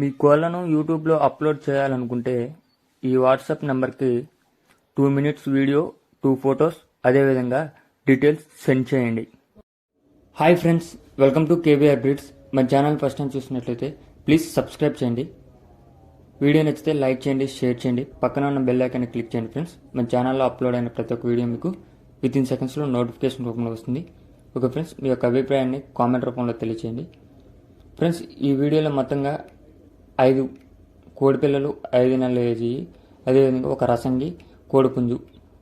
మీ కోళ్ళను యూట్యూబ్లో అప్లోడ్ చేయాలనుకుంటే ఈ వాట్సాప్ నెంబర్కి two minutes video two photos అదేవిధంగా డీటెయిల్స్ సెండ్ చేయండి. Hi friends welcome to KBR breeds మా ఛానల్ ఫస్ట్ టైం చూసినట్లయితే ప్లీజ్ సబ్స్క్రైబ్ చేయండి. వీడియో నచ్చితే లైక్ చేయండి షేర్ చేయండి. పక్కన ఉన్న బెల్ ఐకాన్ని క్లిక్ చేయండి ఫ్రెండ్స్. మన ఛానల్లో అప్లోడ్ అయిన ప్రతి ఒక్క వీడియో మీకు విత్ ఇన్ సెకండ్స్లో నోటిఫికేషన్ రూపంలో వస్తుంది. ఓకే ఫ్రెండ్స్ మీ యొక్క అభిప్రాయాన్ని కామెంట్ రూపంలో తెలియచేయండి. ఫ్రెండ్స్ ఈ వీడియోలో మొత్తంగా ఐదు కోడి పిల్లలు ఐదు నెలల ఏజీ అదేవిధంగా ఒక రసంగి కోడి పుంజు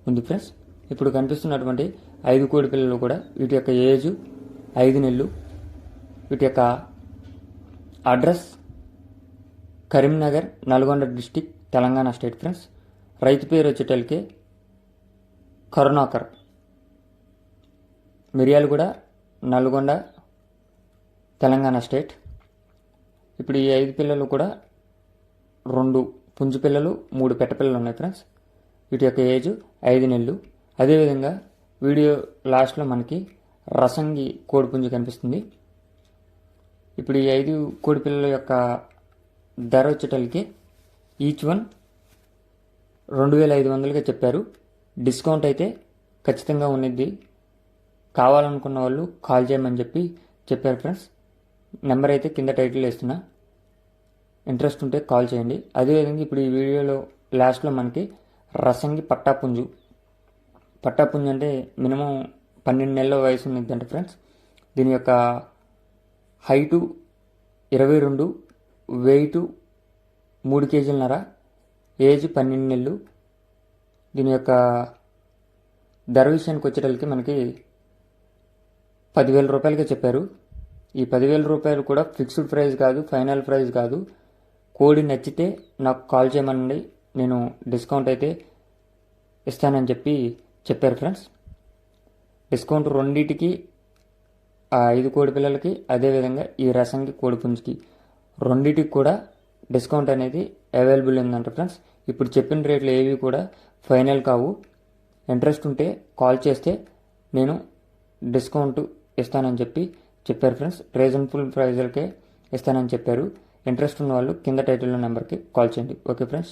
ఉంది ఫ్రెండ్స్. ఇప్పుడు కనిపిస్తున్నటువంటి ఐదు కోడి పిల్లలు కూడా వీటి యొక్క ఏజ్ ఐదు నెలలు. వీటి యొక్క address Karimnagar Nalgonda district Telangana state friends. రైతు పేరు వచ్చేటల్కే కరుణాకర్. మిర్యాలగూడ నల్గొండ తెలంగాణ స్టేట్. ఇప్పుడు ఈ ఐదు పిల్లలు కూడా రెండు పుంజు పిల్లలు మూడు పెట్ట పిల్లలు ఉన్నాయి ఫ్రెండ్స్ వీటి యొక్క ఏజ్ ఐదు నెలలు. అదేవిధంగా వీడియో లాస్ట్లో మనకి రసంగి కోడి పుంజు కనిపిస్తుంది. ఇప్పుడు ఈ ఐదు కోడి పిల్లల యొక్క ధర వచ్చేటలకి ఈచ్ వన్ రెండు వేల ఐదు వందలుగా చెప్పారు. డిస్కౌంట్ అయితే ఖచ్చితంగా ఉన్నది కావాలనుకున్న వాళ్ళు కాల్ చేయమని చెప్పి చెప్పారు ఫ్రెండ్స్ నెంబర్ అయితే కింద టైటిల్ వేస్తున్నా. ఇంట్రెస్ట్ ఉంటే కాల్ చేయండి. అదేవిధంగా ఇప్పుడు ఈ వీడియోలో లాస్ట్లో మనకి రసంగి పట్టాపుంజు. పట్టాపుంజు అంటే మినిమం పన్నెండు నెలల వయసు ఉన్నదంటే ఫ్రెండ్స్. దీని యొక్క హైటు ఇరవై రెండు వెయిట్ మూడు కేజీలన్నర ఏజ్ పన్నెండు నెలలు. దీని యొక్క ధర విషయానికి వచ్చేటప్పటికి మనకి పదివేల రూపాయలుగా చెప్పారు. ఈ పదివేల రూపాయలు కూడా ఫిక్స్డ్ ప్రైస్ కాదు ఫైనల్ ప్రైస్ కాదు. కోడి నచ్చితే నాకు కాల్ చేయమనండి. నేను డిస్కౌంట్ అయితే ఇస్తానని చెప్పి చెప్పారు ఫ్రెండ్స్. డిస్కౌంట్ రెండింటికి ఆ ఐదు కోడి పిల్లలకి అదేవిధంగా ఈ రసంకి కోడి పుంజుకి రెండింటికి కూడా డిస్కౌంట్ అనేది అవైలబుల్ ఉందంట ఫ్రెండ్స్. ఇప్పుడు చెప్పిన రేట్లు ఏవి కూడా ఫైనల్ కావు. ఇంట్రెస్ట్ ఉంటే కాల్ చేస్తే నేను డిస్కౌంట్ ఇస్తానని చెప్పి చెప్పారు ఫ్రెండ్స్. రీజనబుల్ ప్రైజులకే ఇస్తానని చెప్పారు. ఇంట్రెస్ట్ ఉన్న వాళ్ళు కింద టైటిల్ నెంబర్కి కాల్ చేయండి. Okay friends.